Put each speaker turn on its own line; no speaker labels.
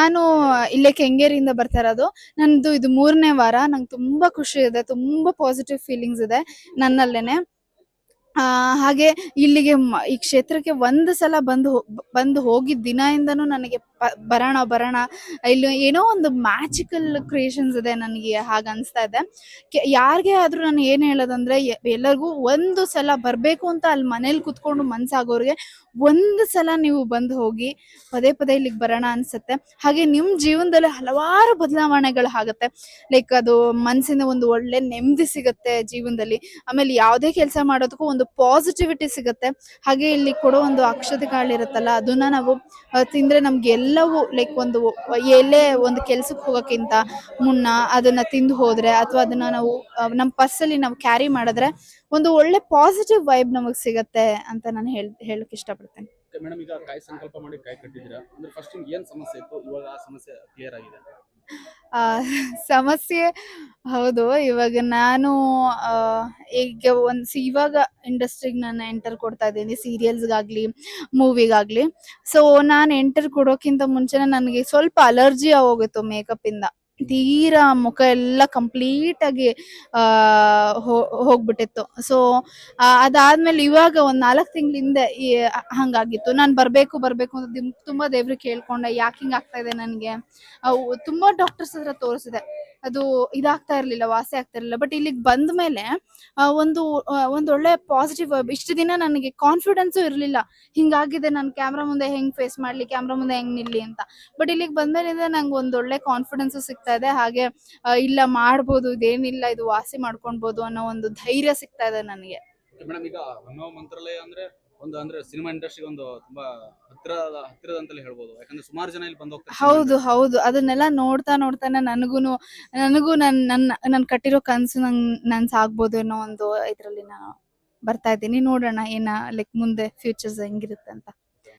ನಾನು ಇಲ್ಲೇ ಕೆಂಗೇರಿಯಿಂದ ಬರ್ತಾ ಇರೋದು. ನಂದು ಇದು ಮೂರನೇ ವಾರ. ನಂಗೆ ತುಂಬಾ ಖುಷಿ ಇದೆ. ತುಂಬಾ ಪಾಸಿಟಿವ್ ಫೀಲಿಂಗ್ಸ್ ಇದೆ ನನ್ನಲ್ಲೇನೆ. ಹಾಗೆ ಇಲ್ಲಿಗೆ ಈ ಕ್ಷೇತ್ರಕ್ಕೆ ಒಂದು ಸಲ ಬಂದು ಬಂದು ಹೋಗಿದ್ದ ದಿನದಿಂದನೂ ನನಗೆ ಬರೋಣ ಬರೋಣ, ಇಲ್ಲಿ ಏನೋ ಒಂದು ಮ್ಯಾಜಿಕಲ್ ಕ್ರಿಯೇಷನ್ಸ್ ಇದೆ ನನಗೆ ಹಾಗ ಅನಿಸ್ತಾ ಇದೆ. ಯಾರಿಗೆ ಆದರೂ ನಾನು ಏನು ಹೇಳೋದಂದ್ರೆ ಎಲ್ಲರಿಗೂ ಒಂದು ಸಲ ಬರಬೇಕು ಅಂತ ಅಲ್ಲಿ ಮನೇಲಿ ಕುತ್ಕೊಂಡು ಮನಸ್ಸಾಗೋರಿಗೆ ಒಂದು ಸಲ ನೀವು ಬಂದು ಹೋಗಿ ಪದೇ ಪದೇ ಇಲ್ಲಿಗೆ ಬರೋಣ ಅನ್ಸುತ್ತೆ. ಹಾಗೆ ನಿಮ್ಮ ಜೀವನದಲ್ಲಿ ಹಲವಾರು ಬದಲಾವಣೆಗಳು ಆಗುತ್ತೆ. ಲೈಕ್ ಅದು ಮನಸ್ಸಿನ ಒಂದು ಒಳ್ಳೆ ನೆಮ್ಮದಿ ಸಿಗುತ್ತೆ ಜೀವನದಲ್ಲಿ. ಆಮೇಲೆ ಯಾವುದೇ ಕೆಲಸ ಮಾಡೋದಕ್ಕೂ ಒಂದು ಪಾಸಿಟಿವಿಟಿ ಸಿಗುತ್ತೆ. ಹಾಗೆ ಇಲ್ಲಿ ಕೊಡೋ ಒಂದು ಅಕ್ಷತೆ ಕಾಳಿರುತ್ತಲ್ಲ ಅದನ್ನ ನಾವು ತಿಂದ್ರೆ ನಮ್ಗೆ ಎಲ್ಲವೂ ಲೈಕ್ ಒಂದು ಎಲ್ಲೇ ಒಂದು ಕೆಲ್ಸಕ್ಕೆ ಹೋಗೋಕ್ಕಿಂತ ಮುನ್ನ ಅದನ್ನ ತಿಂದು ಹೋದ್ರೆ ಅಥವಾ ಅದನ್ನ ನಾವು ನಮ್ಮ ಪರ್ಸಲ್ಲಿ ನಾವು ಕ್ಯಾರಿ ಮಾಡಿದ್ರೆ ಒಂದು ಒಳ್ಳೆ ಪಾಸಿಟಿವ್ ವೈಬ್ ನಮಗ್ ಸಿಗತ್ತೆ ಅಂತ ನಾನು ಹೇಳ ಹೇಳಕ್ ಇಷ್ಟಪಡ್ತೇನೆ.
ಮೇಡಮ್ ಈಗ ಕಾಯಿ ಸಂಕಲ್ಪ ಮಾಡಿ ಕಾಯಿ ಕಟ್ಟಿದ್ದೀರಾ? ಅಂದ್ರೆ ಫಸ್ಟ್ ಏನ್ ಸಮಸ್ಯೆ ಇತ್ತು? ಇವಾಗ ಆ ಸಮಸ್ಯೆ ಕ್ಲಿಯರ್ ಆಗಿದೆ.
ಆ ಸಮಸ್ಯೆ ಹೌದು, ಇವಾಗ ನಾನು ಈಗ ಒಂದ್ ಸಿ- ಇವಾಗ ಇಂಡಸ್ಟ್ರಿಗೆ ನಾನು ಎಂಟರ್ ಕೊಡ್ತಾ ಇದ್ದೀನಿ ಸೀರಿಯಲ್ಸ್ಗಾಗ್ಲಿ ಮೂವಿಗಾಗ್ಲಿ ಸೊ ನಾನು ಎಂಟರ್ ಕೊಡೋಕ್ಕಿಂತ ಮುಂಚೆನೆ ನನಗೆ ಸ್ವಲ್ಪ ಅಲರ್ಜಿ ಆಗೋಗಿತ್ತು ಮೇಕಪ್ ಇಂದ. ತೀರಾ ಮುಖ ಎಲ್ಲ ಕಂಪ್ಲೀಟ್ ಆಗಿ, ಆ ಹೋಗ್ಬಿಟ್ಟಿತ್ತು. ಸೊ ಅದಾದ್ಮೇಲೆ ಇವಾಗ ಒಂದ್ ನಾಲ್ಕು ತಿಂಗಳ ಹಿಂದೆ ಹಂಗಾಗಿತ್ತು. ನಾನು ಬರ್ಬೇಕು ಬರ್ಬೇಕು ಅಂತ ತುಂಬಾ ದೇವ್ರಿಗೆ ಕೇಳ್ಕೊಂಡೆ, ಯಾಕೆ ಹಿಂಗ್ ಆಗ್ತಾ ಇದೆ ನನಗೆ? ತುಂಬಾ ಡಾಕ್ಟರ್ಸ್ ಹತ್ರ ತೋರಿಸಿದೆ. ಅದು ಇದಾಗ್ತಾ ಇರ್ಲಿಲ್ಲ, ವಾಸಿ ಆಗ್ತಾ ಇರಲಿಲ್ಲ. ಬಟ್ ಇಲ್ಲಿಗೆ ಬಂದ ಮೇಲೆ ಒಂದು ಒಂದೊಳ್ಳೆ ಪಾಸಿಟಿವ್ ಇಷ್ಟು ದಿನ ನನಗೆ ಕಾನ್ಫಿಡೆನ್ಸು ಇರ್ಲಿಲ್ಲ. ಹಿಂಗಾಗಿದೆ ನಾನು ಕ್ಯಾಮ್ರಾ ಮುಂದೆ ಹೆಂಗ್ ಫೇಸ್ ಮಾಡ್ಲಿ ಕ್ಯಾಮ್ರಾ ಮುಂದೆ ಹೆಂಗ್ ನಿಲ್ಲಿ ಅಂತ. ಬಟ್ ಇಲ್ಲಿಗೆ ಬಂದ್ಮೇಲಿಂದ ನಂಗೆ ಒಳ್ಳೆ ಕಾನ್ಫಿಡೆನ್ಸ್ ಸಿಗ್ತಾ ಇದೆ. ಹಾಗೆ ಇಲ್ಲ ಮಾಡ್ಬೋದು, ಇದೇನಿಲ್ಲ, ಇದು ವಾಸಿ ಮಾಡ್ಕೊಳ್ಬೋದು ಅನ್ನೋ ಒಂದು ಧೈರ್ಯ ಸಿಗ್ತಾ ಇದೆ ನನಗೆ.
ಮೇಡಮ್ ಈಗ ಮಂತ್ರಾಲಯ ಅಂದ್ರೆ ಒಂದು ಅಂದ್ರೆ ಸಿನಿಮಾ ಇಂಡಸ್ಟ್ರಿಗೆ ಒಂದು ತುಂಬಾ ಹತ್ತಿರದ ಹತ್ತಿರದಂತಲೇ ಹೇಳ್ಬೋದು. ಯಾಕಂದ್ರೆ ಸುಮಾರು ಜನ ಇಲ್ಲಿ ಬಂದು ಹೋಗ್ತಾರೆ
ಹೌದು ಹೌದು. ಅದನ್ನೆಲ್ಲ ನೋಡ್ತಾ ನೋಡ್ತಾನೆ ನನಗೂನು ನನಗೂ ನನ್ ನನ್ನ ನನ್ ಕಟ್ಟಿರೋ ಕನ್ಸು ನಂಗ್ ನನ್ಸ್ ಆಗ್ಬೋದು ಅನ್ನೋ ಒಂದು ಇದ್ರಲ್ಲಿ ನಾನು ಬರ್ತಾ ಇದ್ದೀನಿ. ನೋಡೋಣ ಏನ ಲೈಕ್ ಮುಂದೆ ಫ್ಯೂಚರ್ಸ್ ಹೆಂಗಿರುತ್ತೆ ಅಂತ.